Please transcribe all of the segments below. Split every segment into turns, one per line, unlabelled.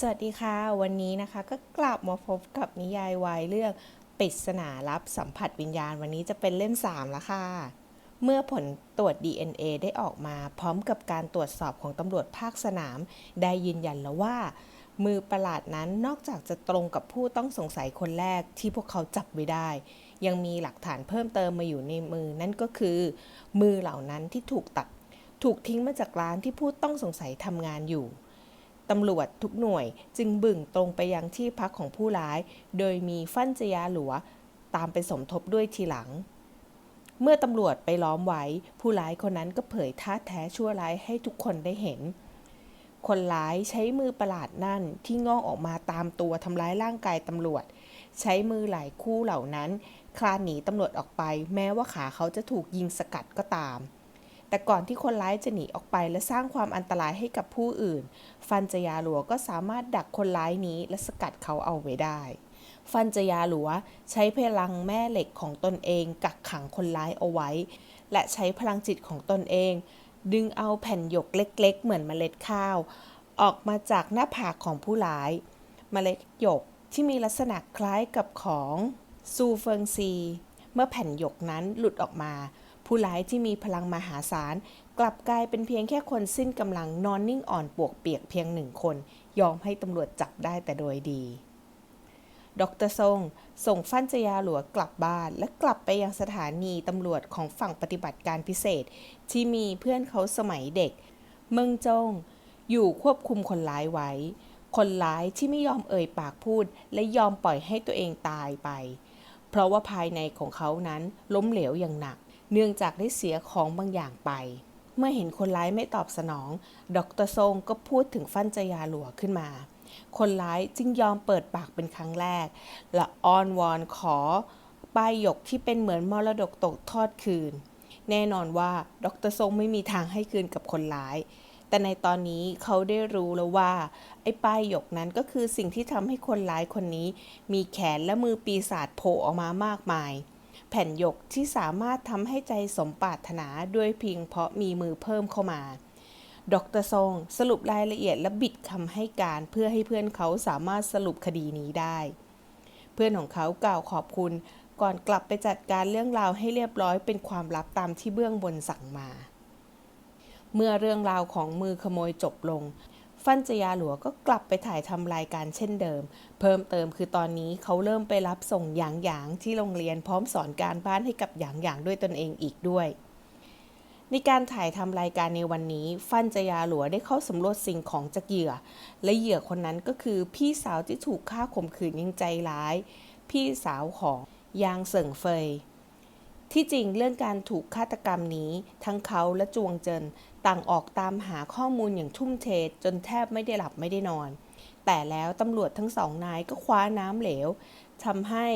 สวัสดีค่ะ วันนี้นะคะก็กลับมาพบกับนิยายวายเรื่องปริศนารับสัมผัสวิญญาณวันนี้จะเป็นเล่ม 3 แล้วค่ะ เมื่อผลตรวจ DNA ได้ออกมาพร้อมกับการตรวจสอบของตำรวจภาคสนาม ได้ยืนยันแล้วว่า มือประหลาดนั้นนอกจากจะตรงกับผู้ต้องสงสัยคนแรกที่พวกเขาจับไว้ได้ ยังมีหลักฐานเพิ่มเติมมาอยู่ในมือนั่นก็คือ มือเหล่านั้นที่ถูกตัด ถูกทิ้งมาจากร้านที่ผู้ต้องสงสัยทำงานอยู่ ตำรวจทุกหน่วยจึงบึ่งตรงไปยังที่พักของผู้ร้าย โดยมีฟั่นจยาหลัวตามไปสมทบด้วยทีหลัง เมื่อตำรวจไปล้อมไว้ ผู้ร้ายคนนั้นก็เผยท่าแท้ชั่วร้ายให้ทุกคนได้เห็น คนร้ายใช้มือประหลาดนั่นที่งอกออกมาตามตัวทำร้ายร่างกายตำรวจ ใช้มือหลายคู่เหล่านั้น คลานหนีตำรวจออกไป แม้ว่าขาเขาจะถูกยิงสกัดก็ตาม แต่ก่อนที่คนร้ายจะหนีออกไปและสร้างความอันตรายให้กับผู้อื่น ฟันจยาหลัวก็สามารถดักคนร้ายนี้และสกัดเขาเอาไว้ได้ ฟันจยาหลัวใช้พลังแม่เหล็กของตนเอง กักขังคนร้ายเอาไว้ และใช้พลังจิตของตนเอง ดึงเอาแผ่นหยกเล็ก ๆ เหมือนเมล็ดข้าว ออกมาจากหน้าผากของผู้ร้าย เมล็ดหยกที่มีลักษณะคล้ายกับของซูเฟิงซี เมื่อแผ่นหยกนั้นหลุดออกมา ผู้ร้ายที่มีพลังมหาศาล กลับกลายเป็นเพียงแค่คนสิ้นกำลังนอนนิ่งอ่อนปวกเปียกเพียงหนึ่งคน ยอมให้ตำรวจจับได้แต่โดยดีดรทรงส่งฟั่นจยาหลัวกลับบ้าน และกลับไปยังสถานีตำรวจของฝั่งปฏิบัติการพิเศษ ที่มีเพื่อนเขาสมัยเด็ก เมิงจง อยู่ควบคุมคนร้ายไว้ คนร้ายที่ไม่ยอมเอ่ยปากพูด และยอมปล่อยให้ตัวเองตายไป เพราะว่าภายในของเขานั้นล้มเหลวอย่างหนัก เนื่องจากได้เสียของบางอย่างไป เมื่อเห็นคนร้ายไม่ตอบสนอง ดรทรงก็พูดถึงฟั่นจยาหลัวขึ้นมา คนร้ายจึงยอมเปิดปากเป็นครั้งแรก และอ้อนวอนขอป้ายหยกที่เป็นเหมือนมรดกตกทอดคืน แน่นอนว่าดรทรงไม่มีทางให้คืนกับคนร้าย แต่ในตอนนี้เขาได้รู้แล้วว่า ไอ้ป้ายหยกนั้นก็คือสิ่งที่ทำให้คนร้ายคนนี้ มีแขนและมือปีศาจโผล่ออกมามากมาย แผ่นหยกที่สามารถทำให้ใจสมปรารถนาด้วยเพียงเพราะมีมือเพิ่มเข้ามา ดรทรงสรุปรายละเอียดและบิดคำให้การเพื่อให้เพื่อนเขาสามารถสรุปคดีนี้ได้ เพื่อนของเขากล่าวขอบคุณ ก่อนกลับไปจัดการเรื่องราวให้เรียบร้อยเป็นความลับตามที่เบื้องบนสั่งมา เมื่อเรื่องราวของมือขโมยจบลง ฟันจยาหลัวก็กลับไปถ่ายทำรายการเช่นเดิม เพิ่มเติมคือตอนนี้เขาเริ่มไปรับส่งหยางหยางที่โรงเรียนพร้อมสอนการบ้านให้กับหยางหยางด้วยตนเองอีกด้วยในการถ่ายทำรายการในวันนี้ ฟันจยาหลัวได้เข้าสำรวจสิ่งของจากเหยื่อ และเหยื่อคนนั้นก็คือพี่สาวที่ถูกฆ่าข่มขืนยังใจร้าย พี่สาวของยางเสิงเฟย ที่จริงเรื่องการถูกฆาตกรรมนี้ ทั้งเขาและจวงเจิน ต่างออกตามหาข้อมูลอย่างทุ่มเทจนแทบไม่ได้หลับไม่ได้นอน แต่แล้วตำรวจทั้งสองนายก็คว้าน้ำเหลวทำให้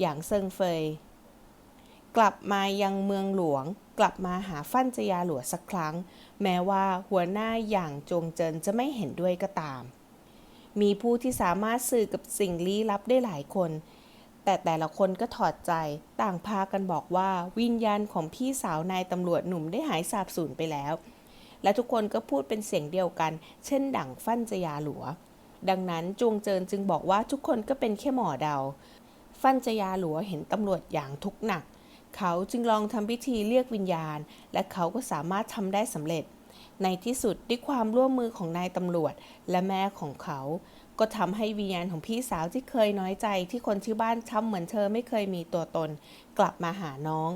หยางเซิงเฟย กลับมายังเมืองหลวง กลับมาหาฟั่นจยาหลัวสักครั้ง แม้ว่าหัวหน้าอย่างจงเจินจะไม่เห็นด้วยก็ตาม มีผู้ที่สามารถสื่อกับสิ่งลี้ลับได้หลายคน แต่แต่ละคนก็ถอดใจต่างพากันบอกว่าวิญญาณของพี่สาวนายตำรวจหนุ่มได้หายสาบสูญไปแล้ว และทุกคนก็พูดเป็นเสียงเดียวกัน เช่นดั่งฟั่นจยาหลัว ดังนั้นจวงเจินจึงบอกว่าทุกคนก็เป็นแค่หมอเดา ฟั่นจยาหลัวเห็นตำรวจอย่างทุกหนัก เขาจึงลองทำพิธีเรียกวิญญาณ และเขาก็สามารถทำได้สำเร็จ ในที่สุดด้วยความร่วมมือของนายตำรวจและแม่ของเขาก็ทำให้วิญญาณของพี่สาวที่เคยน้อยใจที่คนที่บ้านทำเหมือนเธอไม่เคยมีตัวตน กลับมาหาน้อง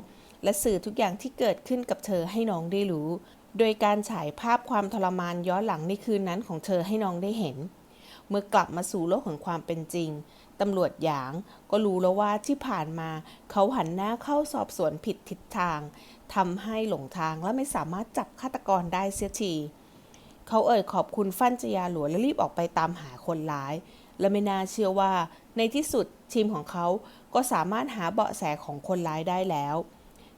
และสื่อทุกอย่างที่เกิดขึ้นกับเธอให้น้องได้รู้ โดยการฉายภาพความทรมานย้อนหลังในคืนนั้นของเธอให้น้องได้เห็น เมื่อกลับมาสู่โลกของความเป็นจริง ตำรวจหยางก็รู้แล้วว่าที่ผ่านมาเขาหันหน้าเข้าสอบสวนผิดทิศทางทำให้หลงทางและไม่สามารถจับฆาตกรได้เสียทีเขาเอ่ยขอบคุณฟั่นจยาหลวงและรีบออกไปตามหาคนร้าย และไม่น่าเชื่อว่า ในที่สุดทีมของเขาก็สามารถหาเบาะแสของคนร้ายได้แล้ว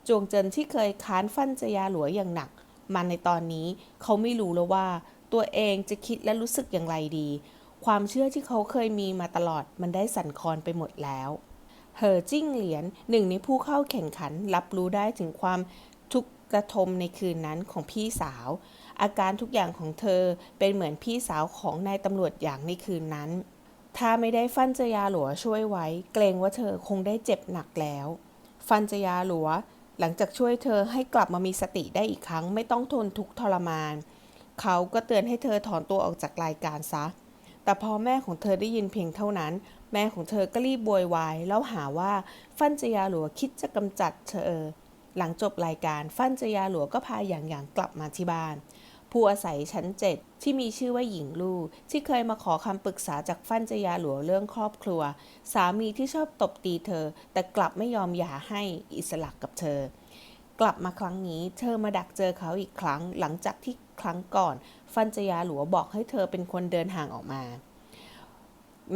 จวงเจินที่เคยค้านฟั่นจยาหลวงอย่างหนัก มาในตอนนี้ เขาไม่รู้แล้วว่า ตัวเองจะคิดและรู้สึกอย่างไรดี ความเชื่อที่เขาเคยมีมาตลอดมันได้สั่นคลอนไปหมดแล้วเหอจิ้งเหรียญหนึ่งในผู้เข้าแข่งขันรับรู้ได้ถึงความทุกข์ระทมในคืนนั้นของพี่สาว อาการทุกอย่างของเธอเป็นเหมือนพี่สาวของนายตำรวจอย่างในคืนนั้น ถ้าไม่ได้ฟันเจยาหลัวช่วยไว้ เกรงว่าเธอคงได้เจ็บหนักแล้ว ฟันเจยาหลัว หลังจากช่วยเธอให้กลับมามีสติได้อีกครั้ง ไม่ต้องทนทุกข์ทรมาน เขาก็เตือนให้เธอถอนตัวออกจากรายการซะ แต่พอแม่ของเธอได้ยินเพียงเท่านั้น แม่ของเธอก็รีบโวยวายแล้วหาว่าฟันเจยาหลวคิดจะกำจัดเธอ หลังจบรายการฟันเจยาหลวก็พาอย่างอย่างกลับมาที่บ้าน ผู้อาศัยชั้นเจ็ดที่มีชื่อว่าหญิงลู่ที่เคยมาขอคำปรึกษาจากฟันเจยาหลัวเรื่องครอบครัว สามีที่ชอบตบตีเธอ แต่กลับไม่ยอมหย่าให้อิสระกับเธอ กลับมาครั้งนี้เธอมาดักเจอเขาอีกครั้งหลังจากที่ครั้งก่อน ฟันเจยาหลัวบอกให้เธอเป็นคนเดินห่างออกมา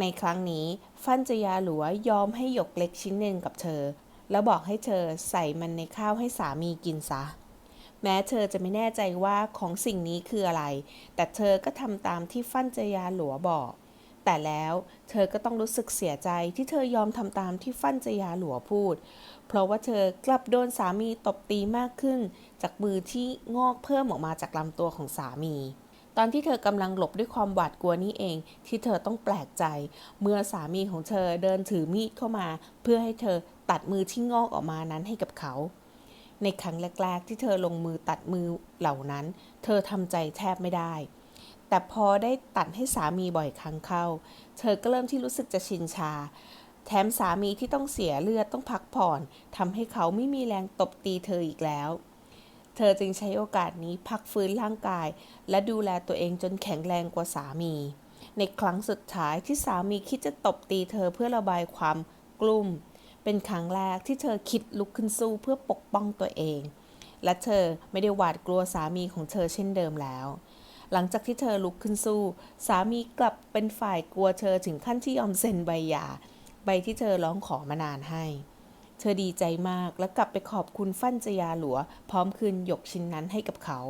ในครั้งนี้ฟันเจยาหลัวยอมให้หยกเล็กชิ้นหนึ่งกับเธอ แล้วบอกให้เธอใส่มันในข้าวให้สามีกินซะ แม้เธอจะไม่แน่ใจว่าของสิ่งนี้คืออะไร แต่เธอก็ทำตามที่ฟั่นเจยาหลัวบอก แต่แล้วเธอก็ต้องรู้สึกเสียใจที่เธอยอมทำตามที่ฟั่นเจยาหลัวพูด เพราะว่าเธอกลับโดนสามีตบตีมากขึ้น จากมือที่งอกเพิ่มออกมาจากลำตัวของสามีตอนที่เธอกำลังหลบด้วยความหวาดกลัวนี่เอง ที่เธอต้องแปลกใจ เมื่อสามีของเธอเดินถือมีดเข้ามา เพื่อให้เธอตัดมือที่งอกออกมานั้นให้กับเขา ในครั้งแรกๆ ที่เธอลงมือตัดมือเหล่านั้น เธอทำใจแทบไม่ได้ แต่พอได้ตัดให้สามีบ่อยครั้งเข้า เธอก็เริ่มที่รู้สึกจะชินชา แถมสามีที่ต้องเสียเลือดต้องพักผ่อนทำให้เขาไม่มีแรงตบตีเธออีกแล้ว เธอจึงใช้โอกาสนี้พักฟื้นร่างกาย และดูแลตัวเองจนแข็งแรงกว่าสามี ในครั้งสุดท้ายที่สามีคิดจะตบตีเธอเพื่อระบายความกลุ้ม เป็นครั้งแรกที่เธอคิดลุกขึ้นสู้เพื่อปกป้องตัวเอง และเธอไม่ได้หวาดกลัวสามีของเธอเช่นเดิมแล้ว หลังจากที่เธอลุกขึ้นสู้ สามีกลับเป็นฝ่ายกลัวเธอถึงขั้นที่ยอมเซ็นใบหย่าใบที่เธอร้องขอมานานให้ เธอดีใจมากและกลับไปขอบคุณฟั่นจยาหลัว พร้อมคืนหยกชิ้นนั้นให้กับเขา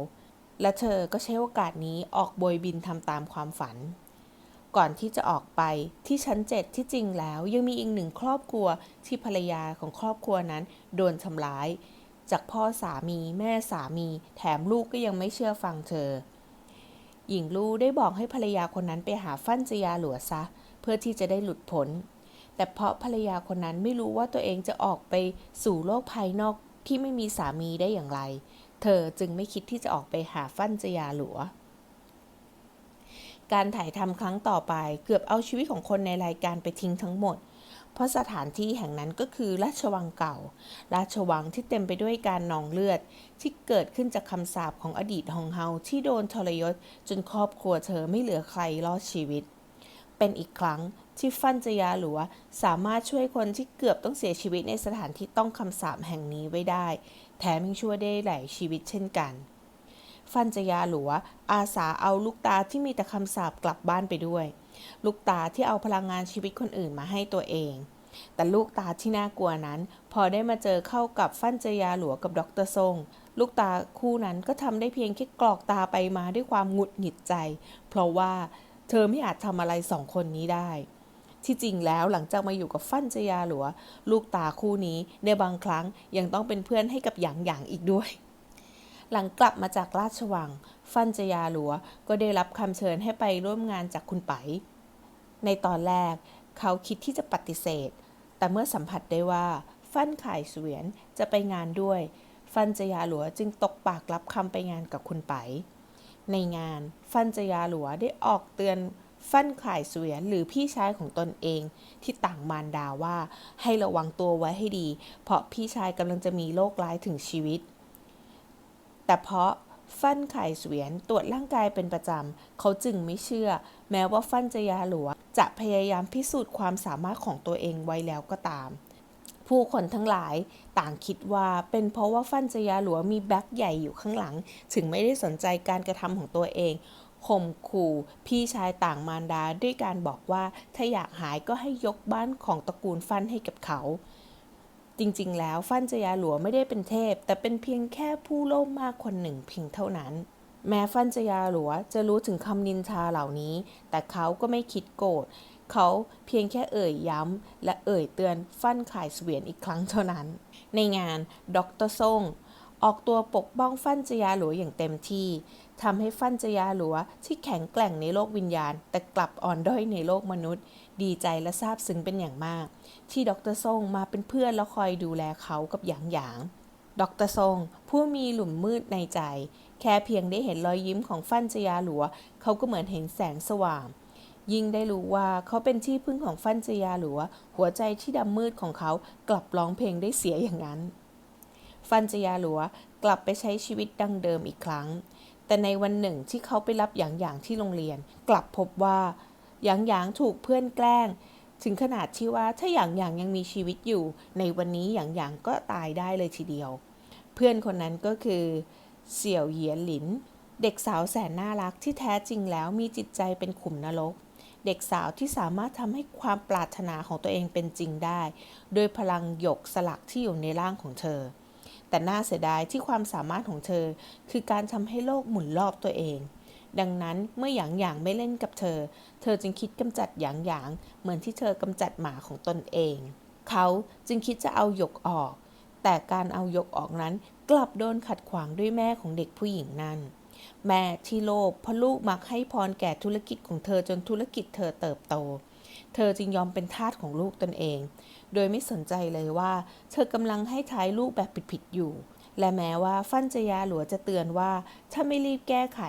และเธอก็ใช้โอกาสนี้ออกโบยบินทำตามความฝัน ก่อนที่จะออกไปที่ชั้นเจ็ดที่จริงแล้วยังมีอีกหนึ่งครอบครัวที่ภรรยาของครอบครัวนั้น โดนทำร้าย จากพ่อสามีแม่สามี แถมลูกก็ยังไม่เชื่อฟังเธอ หญิงลู่ได้บอกให้ภรรยาคนนั้นไปหาฟั่นจยาหลัวซะ เพื่อที่จะได้หลุดพ้นแต่เพราะภรรยาคนนั้นไม่รู้ว่าตัวเองจะออกไปสู่โลกภายนอกที่ไม่มีสามีได้อย่างไร เธอจึงไม่คิดที่จะออกไปหาฟั่นจยาหลัว การถ่ายทำครั้งต่อไปเกือบเอาชีวิตของคนในรายการไปทิ้งทั้งหมด เพราะสถานที่แห่งนั้นก็คือราชวังเก่า ราชวังที่เต็มไปด้วยการนองเลือด ที่เกิดขึ้นจากคำสาปของอดีตฮองเฮาที่โดนทรยศจนครอบครัวเธอไม่เหลือใครรอดชีวิต เป็นอีกครั้งที่ฟันจยาหลัวสามารถช่วยคนที่เกือบต้องเสียชีวิตในสถานที่ต้องคำสาปแห่งนี้ไว้ได้ แถมยังช่วยได้หลายชีวิตเช่นกัน ฟันจยาหลัว อาสาเอาลูกตาที่มีแต่คำสาปกลับบ้านไปด้วย ลูกตาที่เอาพลังงานชีวิตคนอื่นมาให้ตัวเอง แต่ลูกตาที่น่ากลัวนั้น พอได้มาเจอเข้ากับฟันเจยาหลัวกับดรทรงลูกตาคู่นั้นก็ทำได้เพียงแค่กรอกตาไปมาด้วยความหงุดหงิดใจ เพราะว่าเธอไม่อาจทำอะไรสองคนนี้ได้ ที่จริงแล้วหลังจากมาอยู่กับฟันเจยาหลัว ลูกตาคู่นี้ในบางครั้งยังต้องเป็นเพื่อนให้กับหยางหยางอีกด้วย หลังกลับมาจากราชวัง ฟันเจยาหลัวก็ได้รับคำเชิญให้ไปร่วมงานจากคุณไป ในตอนแรกเขาคิดที่จะปฏิเสธ แต่เมื่อสัมผัสได้ว่า ฟันข่ายเสวียนจะไปงานด้วย ฟันเจยาหลัวจึงตกปากรับคำไปงานกับคุณไปในงานฟันเจยาหลัวได้ออกเตือนฟันข่ายเสวียนหรือพี่ชายของตนเอง ที่ต่างมารดาว่าให้ระวังตัวไว้ให้ดี เพราะพี่ชายกำลังจะมีโรคร้ายถึงชีวิต แต่เพราะฟันไข่เสวียนตรวจร่างกายเป็นประจำ เขาจึงไม่เชื่อ แม้ว่าฟันจยาหลัวจะพยายามพิสูจน์ความสามารถของตัวเองไว้แล้วก็ตาม ผู้คนทั้งหลายต่างคิดว่าเป็นเพราะว่าฟันจยาหลัวมีแบ็คใหญ่อยู่ข้างหลัง ถึงไม่ได้สนใจการกระทำของตัวเองข่มขู่พี่ชายต่างมารดาด้วยการบอกว่าถ้าอยากหายก็ให้ยกบ้านของตระกูลฟันให้กับเขา จริงๆ แล้วฟันจยาหลัวไม่ได้เป็นเทพ แต่เป็นเพียงแค่ผู้โลภมากคนหนึ่งเพียงเท่านั้น แม้ฟันจยาหลัวจะรู้ถึงคำนินทาเหล่านี้ แต่เขาก็ไม่คิดโกรธเขาเพียงแค่เอ่ยย้ำ และเอ่ยเตือนฟันขายเสวียนอีกครั้งเท่านั้น ในงานดรซ่งออกตัวปกป้องฟันจยาหลัวอย่างเต็มที่ทำให้ฟันจยาหลัวที่แข็งแกร่งในโลกวิญญาณ แต่กลับอ่อนด้อยในโลกมนุษย์ ดีใจและซาบซึ้งเป็นอย่างมาก ที่ดรซ่งมาเป็นเพื่อนแล้วคอยดูแลเขากับหยางหยางดรซงผู้มีหลุมมืดในใจ แค่เพียงได้เห็นรอยยิ้มของฟั่นจยาหลัว เขาก็เหมือนเห็นแสงสว่าง ยิ่งได้รู้ว่าเขาเป็นที่พึ่งของฟั่นจยาหลัว หัวใจที่ดำมืดของเขากลับร้องเพลงได้เสียอย่างนั้น ฟันจยาหลัวกลับไปใช้ชีวิตดังเดิมอีกครั้ง แต่ในวันหนึ่งที่เขาไปรับหยางหยางที่โรงเรียน กลับพบว่า หยางหยางถูกเพื่อนแกล้ง ถึงขนาดที่ว่าถ้าหยางหยางยังมีชีวิตอยู่ ในวันนี้หยางหยางก็ตายได้เลยทีเดียว เพื่อนคนนั้นก็คือเสี่ยวเหยียนหลิน เด็กสาวแสนน่ารักที่แท้จริงแล้วมีจิตใจเป็นขุมนรก เด็กสาวที่สามารถทำให้ความปรารถนาของตัวเองเป็นจริงได้ โดยพลังหยกสลักที่อยู่ในร่างของเธอ แต่น่าเสียดายที่ความสามารถของเธอ คือการทำให้โลกหมุนรอบตัวเอง ดังนั้นเมื่อหยางหยางไม่เล่นกับเธอ เธอจึงคิดกำจัดหยางหยางเหมือนที่เธอกำจัดหมาของตนเอง เขาจึงคิดจะเอาหยกออก แต่การเอาหยกออกนั้นกลับโดนขัดขวางด้วยแม่ของเด็กผู้หญิงนั้นแม่ที่โลภเพราะลูกมักให้พรแก่ธุรกิจของเธอจนธุรกิจเธอเติบโต เธอจึงยอมเป็นทาสของลูกตนเอง โดยไม่สนใจเลยว่า เธอกำลังให้ท้ายลูกแบบผิดๆอยู่ และแม้ว่าฟั่นจยาหลัวจะเตือนว่า ถ้าไม่รีบแก้ไข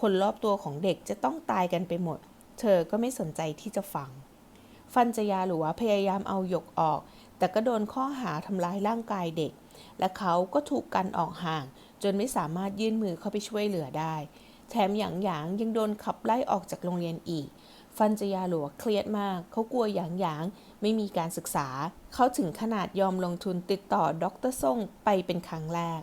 คนรอบตัวของเด็กจะต้องตายกันไปหมด เธอก็ไม่สนใจที่จะฟัง ฟันจยาหลัวพยายามเอาหยกออก แต่ก็โดนข้อหาทำร้ายร่างกายเด็ก และเขาก็ถูกกันออกห่าง จนไม่สามารถยื่นมือเข้าไปช่วยเหลือได้ แถมหยางหยางยังโดนขับไล่ออกจากโรงเรียนอีก ฟันจยาหลวเครียดมาก เขากลัวหยางหยางไม่มีการศึกษา เขาถึงขนาดยอมลงทุนติดต่อดรซ่งไปเป็นครั้งแรก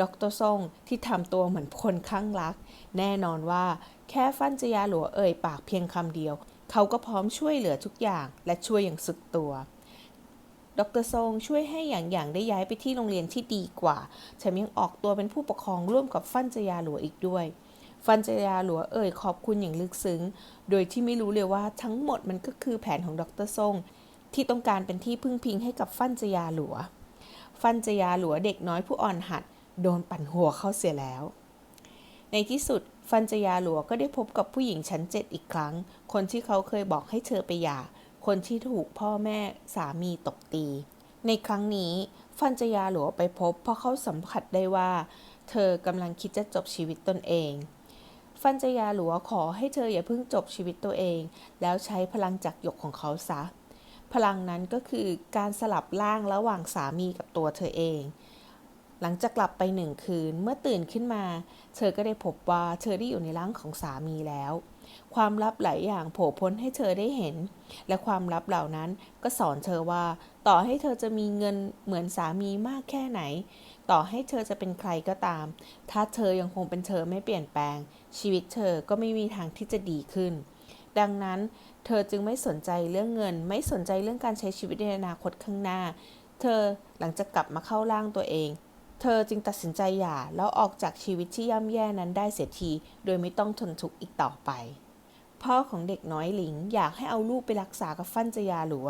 ดรซ่งที่ทำตัวเหมือนคนข้างรัก แน่นอนว่าแค่ฟันจยาหลวเอ่ยปากเพียงคำเดียว เขาก็พร้อมช่วยเหลือทุกอย่างและช่วยอย่างสุดตัวดรซงช่วยให้อย่างอย่างได้ย้ายไปที่โรงเรียนที่ดีกว่าแถมยังออกตัวเป็นผู้ปกครองร่วมกับฟันจยาหลัวอีกด้วย ฟันจยาหลัวเอ่ยขอบคุณอย่างลึกซึ้ง โดยที่ไม่รู้เลยว่าทั้งหมดมันก็คือแผนของดรซงที่ต้องการเป็นที่พึ่งพิงให้กับฟันจยาหลัว ฟันจยาหลัวเด็กน้อยผู้อ่อนหัด โดนปั่นหัวเข้าเสียแล้ว ในที่สุดฟันจยาหลัวก็ได้พบกับผู้หญิงชั้นเจ็ดอีกครั้ง คนที่เขาเคยบอกให้เธอไปหย่า คนที่ถูกพ่อแม่สามีตบตี ในครั้งนี้ฟันจยาหลัวไปพบเพราะเขาสัมผัสได้ว่า เธอกำลังคิดจะจบชีวิตตนเอง ฟันจยาหลัวขอให้เธออย่าเพิ่งจบชีวิตตัวเอง แล้วใช้พลังจากหยกของเขาซะ พลังนั้นก็คือการสลับร่างระหว่างสามีกับตัวเธอเอง หลังจากกลับไปหนึ่งคืนเมื่อตื่นขึ้นมา เธอก็ได้พบว่าเธอได้อยู่ในร่างของสามีแล้ว ความลับหลายอย่างโผล่พ้นให้เธอได้เห็น และความลับเหล่านั้นก็สอนเธอว่า ต่อให้เธอจะมีเงินเหมือนสามีมากแค่ไหน ต่อให้เธอจะเป็นใครก็ตาม ถ้าเธอยังคงเป็นเธอไม่เปลี่ยนแปลง ชีวิตเธอก็ไม่มีทางที่จะดีขึ้น ดังนั้น เธอจึงไม่สนใจเรื่องเงิน ไม่สนใจเรื่องการใช้ชีวิตในอนาคตข้างหน้า เธอหลังจากกลับมาเข้าร่างตัวเอง เธอจึงตัดสินใจหย่าแล้วออกจากชีวิตที่ย่ำแย่นั้นได้เสียที โดยไม่ต้องทนทุกข์อีกต่อไป พ่อของเด็กน้อยหลิงอยากให้เอาลูกไปรักษากับฟั่นจยาหลัว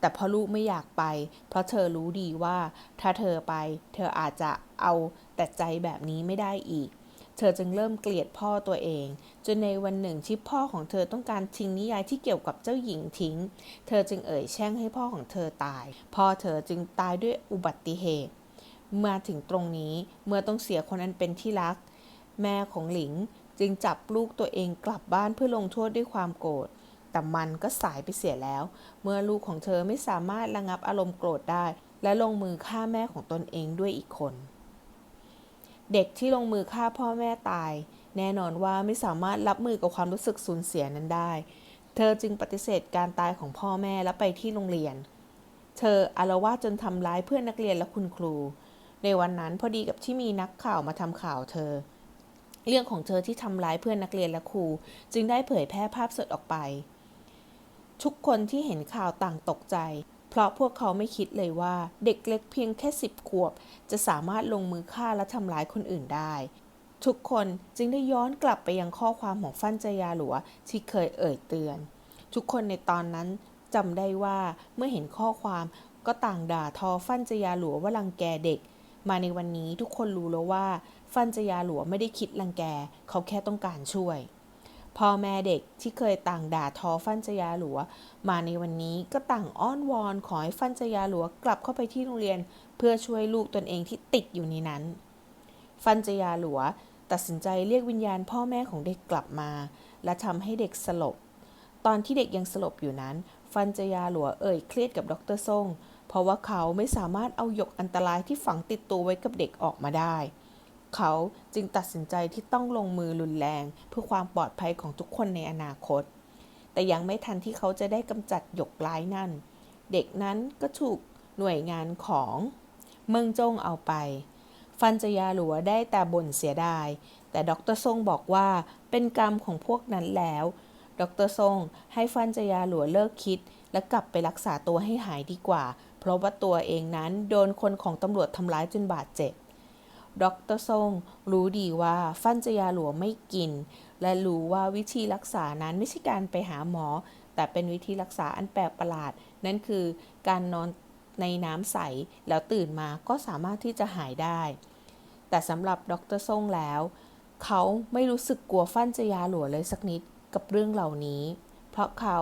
แต่พอลูกไม่อยากไป เพราะเธอรู้ดีว่า ถ้าเธอไป เธออาจจะเอาแต่ใจแบบนี้ไม่ได้อีกเธอจึงเริ่มเกลียดพ่อตัวเอง จนในวันหนึ่งที่พ่อของเธอต้องการทิ้งนิยายที่เกี่ยวกับเจ้าหญิงทิ้ง เธอจึงเอ่ยแช่งให้พ่อของเธอตาย พ่อเธอจึงตายด้วยอุบัติเหตุ มาถึงตรงนี้เมื่อต้องเสียคนอันเป็นที่รัก แม่ของหลิงจึงจับลูกตัวเองกลับบ้านเพื่อลงโทษด้วยความโกรธ แต่มันก็สายไปเสียแล้ว เมื่อลูกของเธอไม่สามารถระงับอารมณ์โกรธได้ และลงมือฆ่าแม่ของตนเองด้วยอีกคน เด็กที่ลงมือฆ่าพ่อแม่ตาย แน่นอนว่าไม่สามารถรับมือกับความรู้สึกสูญเสียนั้นได้ เธอจึงปฏิเสธการตายของพ่อแม่และไปที่โรงเรียน เธออารวาจนทำร้ายเพื่อนนักเรียนและคุณครู ในวันนั้นพอดีกับที่มีนักข่าวมาทำข่าวเธอ เรื่องของเธอที่ทำร้ายเพื่อนนักเรียนและครู จึงได้เผยแพร่ภาพสดออกไป ทุกคนที่เห็นข่าวต่างตกใจ เพราะพวกเขาไม่คิดเลยว่า เด็กเล็กเพียงแค่สิบขวบ จะสามารถลงมือฆ่าและทำร้ายคนอื่นได้ ทุกคนจึงได้ย้อนกลับไปยังข้อความของฟั่นจยาหลัวที่เคยเอ่ยเตือน ทุกคนในตอนนั้นจำได้ว่าเมื่อเห็นข้อความก็ต่างด่าทอฟั่นจยาหลัวว่ารังแกเด็ก มาในวันนี้ทุกคนรู้แล้วว่า ฟันจยาหลัวไม่ได้คิดรังแก เขาแค่ต้องการช่วย พ่อแม่เด็กที่เคยต่างด่าทอฟันจยาหลัวมาในวันนี้ก็ต่างอ้อนวอนขอให้ฟันจยาหลัวกลับเข้าไปที่โรงเรียน เพื่อช่วยลูกตนเองที่ติดอยู่ในนั้น ฟันจยาหลัวตัดสินใจเรียกวิญญาณพ่อแม่ของเด็กกลับมา และทำให้เด็กสลบ ตอนที่เด็กยังสลบอยู่นั้น ฟันจยาหลัวเอ่ยเครียดกับดรซ่ง เพราะว่าเขาไม่สามารถเอาหยกอันตรายที่ฝังติดตัวไว้กับเด็กออกมาได้ เขาจึงตัดสินใจที่ต้องลงมือรุนแรง เพื่อความปลอดภัยของทุกคนในอนาคต แต่ยังไม่ทันที่เขาจะได้กำจัดหยกร้ายนั่น เด็กนั้นก็ถูกหน่วยงานของเมืองจงเอาไป ฟันจยาหลัวได้แต่บ่นเสียดาย แต่ดรซ่งบอกว่าเป็นกรรมของพวกนั้นแล้ว ดรซ่งให้ฟันจยาหลัวเลิกคิด และกลับไปรักษาตัวให้หายดีกว่า เพราะว่าตัวเองนั้นโดนคนของตำรวจทำร้ายจนบาดเจ็บดรซ่งรู้ดีว่าฟันจยาหลัวไม่กิน และรู้ว่าวิธีรักษานั้นไม่ใช่การไปหาหมอ แต่เป็นวิธีรักษาอันแปลกประหลาด นั่นคือการนอนในน้ำใส แล้วตื่นมาก็สามารถที่จะหายได้ แต่สำหรับดรซ่งแล้ว เขาไม่รู้สึกกลัวฟันจยาหลัวเลยสักนิดกับเรื่องเหล่านี้ เพราะเขา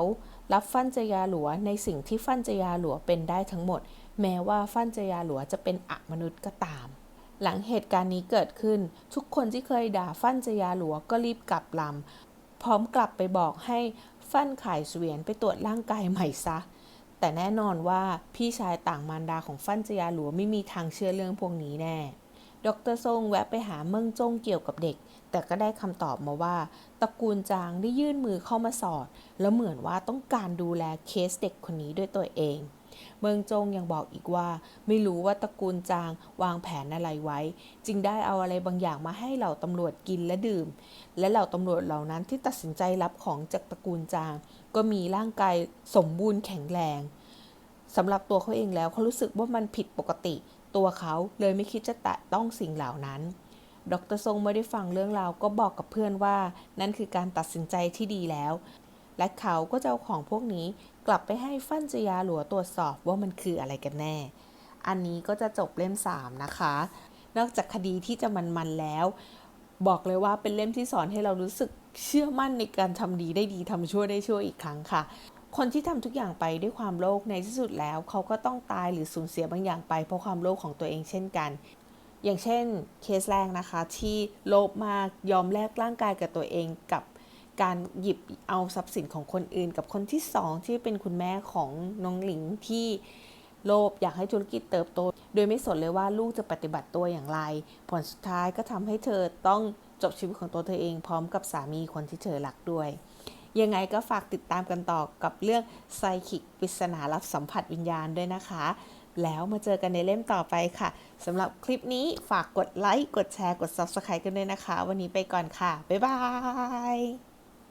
รับฟันจยาหลัวในสิ่งที่ฟันจยาหลัวเป็นได้ทั้งหมด แม้ว่าฟันจยาหลัวจะเป็นอมนุษย์ก็ตาม หลังเหตุการณ์นี้เกิดขึ้น ทุกคนที่เคยด่าฟันจยาหลัวก็รีบกลับลำพร้อมกลับไปบอกให้ฟันขายเสวียนไปตรวจร่างกายใหม่ซะ แต่แน่นอนว่าพี่ชายต่างมารดาของฟันจยาหลัวไม่มีทางเชื่อเรื่องพวกนี้แน่ ดรซ่งแวะไปหาเมิงจงเกี่ยวกับเด็ก แต่ก็ได้คำตอบมาว่าตระกูลจางได้ยื่นมือเข้ามาสอด แล้วเหมือนว่าต้องการดูแลเคสเด็กคนนี้ด้วยตัวเอง เมิงจงยังบอกอีกว่า ไม่รู้ว่าตระกูลจางวางแผนอะไรไว้ จึงได้เอาอะไรบางอย่างมาให้เหล่าตำรวจกินและดื่ม และเหล่าตำรวจเหล่านั้นที่ตัดสินใจรับของจากตระกูลจาง ก็มีร่างกายสมบูรณ์แข็งแรงสำหรับตัวเขาเองแล้วเขารู้สึกว่ามันผิดปกติ ตัวเขาเลยไม่คิดจะแตะต้องสิ่งเหล่านั้น ดรทรงไม่ได้ฟังเรื่องราวก็บอกกับเพื่อนว่า นั่นคือการตัดสินใจที่ดีแล้ว และเขาก็จะเอาของพวกนี้กลับไปให้ฟั่นจยาหลัวตรวจสอบว่ามันคืออะไรกันแน่ อันนี้ก็จะจบเล่ม 3 นะคะ นอกจากคดีที่จะมันๆแล้ว บอกเลยว่าเป็นเล่มที่สอนให้เรารู้สึกเชื่อมั่นในการทำดีได้ดีทำชั่วได้ชั่วอีกครั้งค่ะคนที่ทำทุกอย่างไปด้วยความโลภในที่สุดแล้ว เขาก็ต้องตายหรือสูญเสียบางอย่างไปเพราะความโลภของตัวเองเช่นกัน อย่างเช่นเคสแรกนะคะ ที่โลภมากยอมแลกร่างกายกับตัวเองกับการหยิบเอาทรัพย์สินของคนอื่น กับคนที่สองที่เป็นคุณแม่ของน้องหลิงที่โลภอยากให้ธุรกิจเติบโต โดยไม่สนเลยว่าลูกจะปฏิบัติตัวอย่างไร ผลสุดท้ายก็ทำให้เธอต้องจบชีวิตของตัวเธอเองพร้อมกับสามีคนที่เธอรักด้วย ยังไงก็ฝากติดตามกันต่อกับเรื่องไซคิกปริศนารับสัมผัสวิญญาณด้วยนะคะ แล้วมาเจอกันในเล่มต่อไปค่ะสำหรับคลิปนี้ฝากกดไลค์ กดแชร์ กด Subscribe กันด้วยนะคะ วันนี้ไปก่อนค่ะ บ๊ายบาย